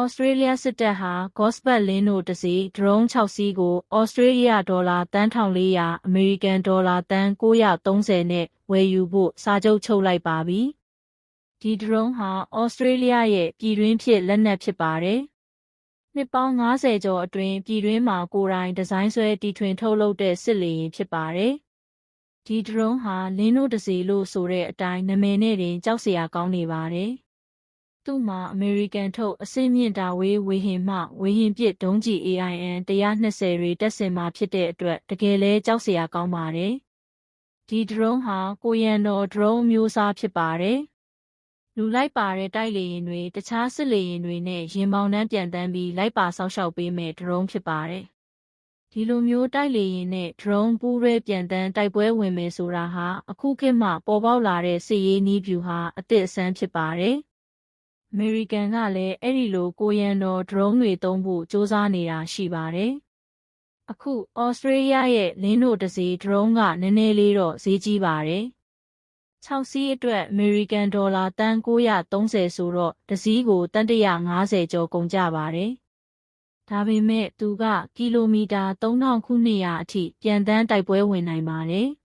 ဩစတြေးလျစစ်တပ်ဟာ Gosford လင်းတို့တစ်စီး drone 6စီးကိုဩစတြေးလျဒေါ်လာတန်း1400အမေရိကန်ဒေါ်လာတန်း930နဲ့ဝယ်ယူဖို့စာချုပ်ချုပ်လိုက်ပါပြီ။ဒီ drone ဟာဩစတြေးလျရဲ့ပြည်တွင်းဖြစ်လက်နက်ဖြစ်ပါတယ်။နှစ်ပေါင်း90ကျော်အတွင်းပြည်တွင်းမှာကိုယ်တိုင်ဒီဇိုင်းဆွဲတီထွင်ထုတ်လုပ်တဲ့စစ်လေယာဉ်ဖြစ်ပါတယ်။ဒီ drone ဟာလင်းတို့တစ်စီလို့ဆိုတဲ့အတိုင်းနာမည်နဲ့တင်ကြောက်စရာကောင်းနေပါတယ်။ သူ့မှာအမေရိကန်ထုတ်အဆင့်မြင့်တာဝေးဝေဟင်မှဝေဟင်ပစ်ဒုံးကျည် AIN 120တွေတက်ဆင်မှာဖြစ်တဲ့အတွက်တကယ်လဲကြောက်စရာကောင်းပါတယ်။ဒီဒရုန်းဟာကိုရန်တော်ဒရုန်းမျိုးစားဖြစ်ပါတယ်။လူလိုက်ပါတဲ့တိုက်လေယာဉ်တွေတခြားစစ်လေယာဉ်တွေနဲ့ရင်ပေါင်နှန်းပြန်တန်းပြီးလိုက်ပါဆောက်ရှောက်ပေးမဲ့ဒရုန်းဖြစ်ပါတယ်။ဒီလိုမျိုးတိုက်လေယာဉ်နဲ့ဒရုန်းပူးရဲပြန်တန်းတိုက်ပွဲဝင်မယ်ဆိုတာဟာအခုခေတ်မှပေါ်ပေါက်လာတဲ့စစ်ရေးနည်းဗျူဟာအသစ်အဆန်းဖြစ်ပါတယ်။ အမေရိကန်ကလည်းအဲ့ဒီလိုကိုရန်တော်ဒရုန်းတွေသုံးဖို့စ조사နေတာရှိပါတယ်။အခုဩစတြေးလျရဲ့လင်းတို့တစီဒရုန်းကနည်းနည်းလေးတော့ဈေးကြီးပါတယ်။6စီးအတွက်အမေရိကန်ဒေါ်လာတန်930ဆိုတော့တစည်းကိုတန်150ကျော်ကုန်ကြပါတယ်။ဒါပေမဲ့သူကကီလိုမီတာ3000ခု200အထိပြန်တန်းတိုက်ပွဲဝင်နိုင်ပါတယ်။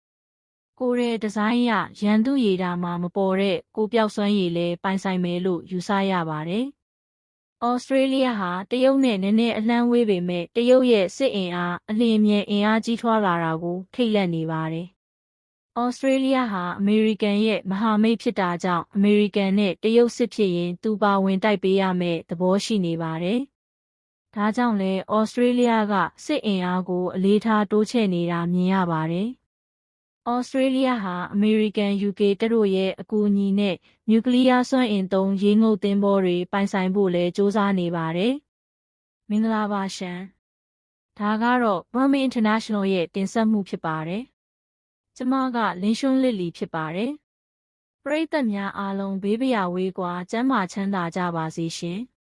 ကိုရဲဒီဇိုင်းရရန်သူရည်တာမှာမပေါ်တဲ့ကိုပြောက်စွမ်းရည်လဲပိုင်ဆိုင်မယ်လို့ယူဆရပါတယ်။ဩစတြေးလျဟာတရုတ်နဲ့နည်းနည်းအလှမ်းဝေးပေမဲ့တရုတ်ရဲ့စစ်အင်အားအလင်းမြန်အင်အားကြီးထွားလာတာကိုထိတ်လန့်နေပါတယ်။ဩစတြေးလျဟာအမေရိကန်ရဲ့မဟာမိတ်ဖြစ်တာကြောင့်အမေရိကန်နဲ့တရုတ်စစ်ဖြစ်ရင်သူပါဝင်တိုက်ပေးရမယ့်သဘောရှိနေပါတယ်။ဒါကြောင့်လဲဩစတြေးလျကစစ်အင်အားကိုအလေးထားတိုးချဲ့နေတာမြင်ရပါတယ် ဩစတြေးလျဟာအမေရိကန် UK တပ်တို့ရဲ့အကူအညီနဲ့နျူကလ িয়ার စွမ်းအင်သုံးရေငုပ်သင်္ဘောတွေပိုင်ဆိုင်ဖို့လည်းစ조사နေပါတယ်။မင်္ဂလာပါရှန်။ဒါကတော့ Burma International ရဲ့တင်ဆက်မှုဖြစ်ပါတယ်။ကျမကလင်းရှွန်းလစ်လီဖြစ်ပါတယ်။ပရိသတ်များအားလုံးဘေးပရာဝေးကွာကျမ်းမာချမ်းသာကြပါစေရှင်။